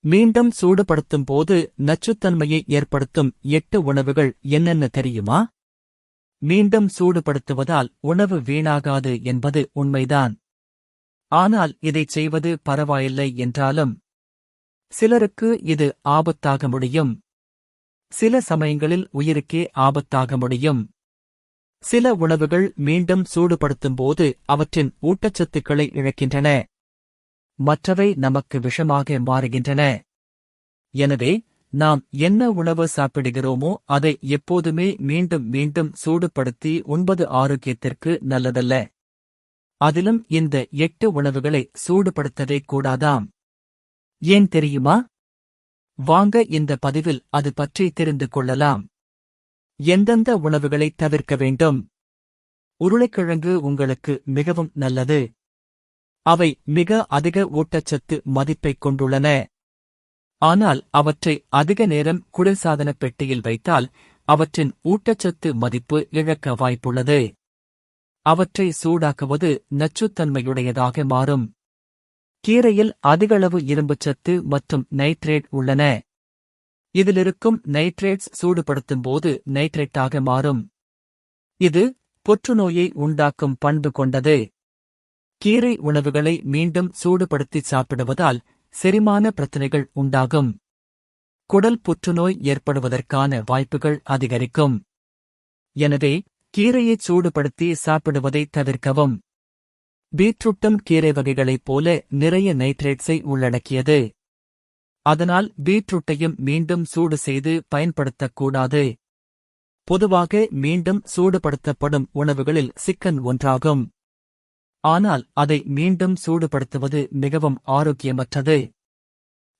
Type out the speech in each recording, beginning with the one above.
மீண்டும் சூடுபடுத்தும் போது நச்சுத்தன்மையை ஏற்படுத்தும் எட்டு உணவுகள் என்னென்ன தெரியுமா? மீண்டும் சூடுபடுத்துவதால் உணவு வீணாகாது என்பது உண்மைதான். ஆனால் இதைச் செய்வது பரவாயில்லை என்றாலும் சிலருக்கு இது ஆபத்தாக முடியும். சில சமயங்களில் உயிருக்கே ஆபத்தாக முடியும். சில உணவுகள் மீண்டும் சூடுபடுத்தும்போது அவற்றின் ஊட்டச்சத்துக்களை இழக்கின்றன. மற்றவை நமக்கு விஷமாக மாறுகின்றன. எனவே நாம் என்ன உணவு சாப்பிடுகிறோமோ அதை எப்போதுமே மீண்டும் மீண்டும் சூடுபடுத்தி உண்பது ஆரோக்கியத்திற்கு நல்லதல்ல. அதிலும் இந்த எட்டு உணவுகளை சூடுபடுத்தவே கூடாதாம். ஏன் தெரியுமா? வாங்க இந்த பதிவில் அது பற்றி தெரிந்து கொள்ளலாம். எந்தெந்த உணவுகளை தவிர்க்க வேண்டும்? உருளைக்கிழங்கு உங்களுக்கு மிகவும் நல்லது. அவை மிக அதிக ஊட்டச்சத்து மதிப்பைக் கொண்டுள்ளன. ஆனால் அவற்றை அதிக நேரம் குளிர்சாதன பெட்டியில் வைத்தால் அவற்றின் ஊட்டச்சத்து மதிப்பு இழக்க வாய்ப்புள்ளது. அவற்றை சூடாக்குவது நச்சுத்தன்மையுடையதாக மாறும். கீரையில் அதிகளவு இரும்புச்சத்து மற்றும் நைட்ரேட் உள்ளன. இதிலிருக்கும் நைட்ரேட்ஸ் சூடுபடுத்தும் போது நைட்ரேட்டாக மாறும். இது புற்றுநோயை உண்டாக்கும் பண்பு கொண்டது. கீரை உணவுகளை மீண்டும் சூடுபடுத்தி சாப்பிடுவதால் செரிமான பிரச்சினைகள் உண்டாகும். குடல் புற்றுநோய் ஏற்படுவதற்கான வாய்ப்புகள் அதிகரிக்கும். எனவே கீரையைச் சூடுபடுத்தி சாப்பிடுவதை தவிர்க்கவும். பீட்ரூட்டும் கீரை வகைகளைப் போல நிறைய நைட்ரேட்ஸை உள்ளடக்கியது. அதனால் பீட்ரூட்டையும் மீண்டும் சூடு செய்து பயன்படுத்தக்கூடாது. பொதுவாக மீண்டும் சூடுபடுத்தப்படும் உணவுகளில் சிக்கன் ஒன்றாகும். ஆனால் அதை மீண்டும் சூடுபடுத்துவது மிகவும் ஆரோக்கியமற்றது.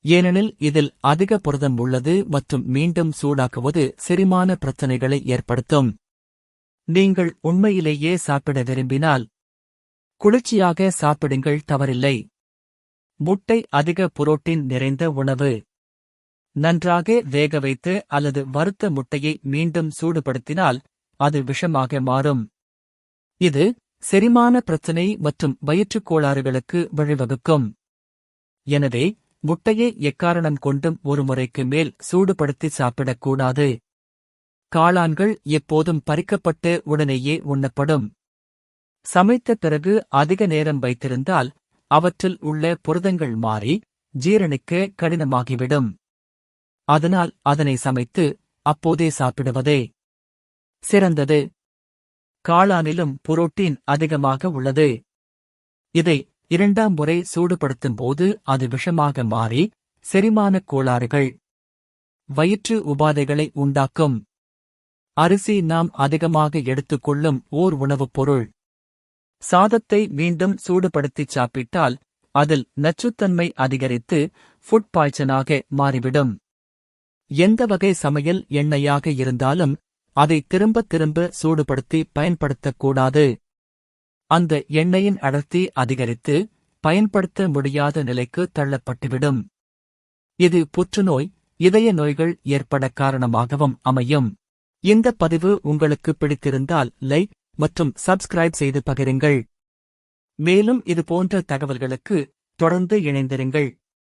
ஏனெனில் இதில் அதிக புரதம் உள்ளது மற்றும் மீண்டும் சூடாக்குவது செரிமான பிரச்சனைகளை ஏற்படுத்தும். நீங்கள் உண்மையிலேயே சாப்பிட விரும்பினால் குளிர்ச்சியாக சாப்பிடுங்கள் தவறில்லை. முட்டை அதிக புரோட்டீன் நிறைந்த உணவு. நன்றாக வேக வைத்து அல்லது வறுத்த முட்டையை மீண்டும் சூடுபடுத்தினால் அது விஷமாக மாறும். இது செரிமான பிரச்சினை மற்றும் வயிற்றுக் கோளாறுகளுக்கு வழிவகுக்கும். எனவே முட்டையை எக்காரணம் கொண்டும் ஒரு முறைக்கு மேல் சூடுபடுத்தி சாப்பிடக்கூடாது. காளான்கள் எப்போதும் பறிக்கப்பட்டு உடனேயே உண்ணப்படும். சமைத்த பிறகு அதிக நேரம் வைத்திருந்தால் அவற்றில் உள்ள புரதங்கள் மாறி ஜீரணிக்க கடினமாகிவிடும். அதனால் அதனை சமைத்து அப்போதே சாப்பிடுவதே. சிறந்தது. காளானிலும் புரோட்டீன் அதிகமாக உள்ளது. இதை இரண்டாம் முறை சூடுபடுத்தும் போது அது விஷமாக மாறி செரிமானக் கோளாறுகள் வயிற்று உபாதைகளை உண்டாக்கும். அரிசி நாம் அதிகமாக எடுத்துக்கொள்ளும் ஓர் உணவுப் பொருள். சாதத்தை மீண்டும் சூடுபடுத்திச் சாப்பிட்டால் அதில் நச்சுத்தன்மை அதிகரித்து ஃபுட் பாய்ச்சனாக மாறிவிடும். எந்த வகை சமையல் எண்ணெயாக இருந்தாலும் அதை திரும்ப திரும்ப சூடுபடுத்தி பயன்படுத்தக்கூடாது. அந்த எண்ணெயின் அடர்த்தி அதிகரித்து பயன்படுத்த முடியாத நிலைக்கு தள்ளப்பட்டுவிடும். இது புற்றுநோய் இதய நோய்கள் ஏற்பட காரணமாகவும் அமையும். இந்த பதிவு உங்களுக்கு பிடித்திருந்தால் லைக் மற்றும் சப்ஸ்கிரைப் செய்து பகிருங்கள். மேலும் இது போன்ற தகவல்களுக்கு தொடர்ந்து இணைந்திருங்கள்.